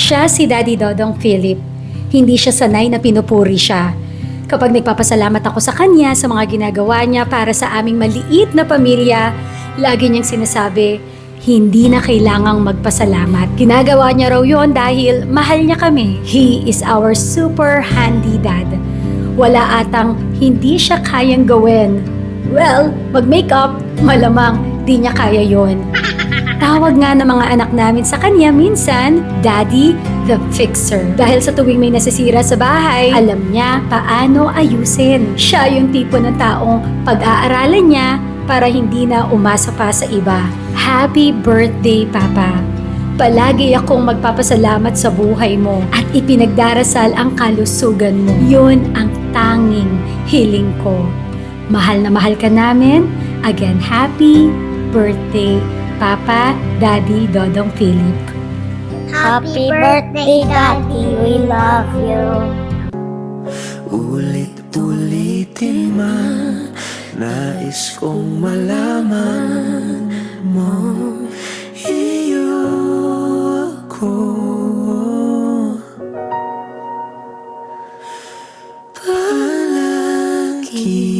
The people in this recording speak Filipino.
Siya si Daddy Dodong Philip. Hindi siya sanay na pinupuri siya. Kapag nagpapasalamat ako sa kanya sa mga ginagawa niya para sa aming maliit na pamilya, lagi niyang sinasabi, hindi na kailangang magpasalamat. Ginagawa niya raw yon dahil mahal niya kami. He is our super handy dad. Wala atang hindi siya kayang gawin. Well, mag-makeup, malamang di niya kaya yon. Tawag nga ng mga anak namin sa kanya minsan, Daddy the Fixer. Dahil sa tuwing may nasisira sa bahay, alam niya paano ayusin. Siya yung tipo ng taong pag-aaralan niya para hindi na umasa pa sa iba. Happy birthday, Papa! Palagi akong magpapasalamat sa buhay mo at ipinagdarasal ang kalusugan mo. Yun ang tanging hiling ko. Mahal na mahal ka namin. Again, happy birthday, Papa, Daddy, Dodong Philip. Happy birthday, Daddy. We love you. Ulit-ulitin man Nais kong malaman mo Iyo ako Palagi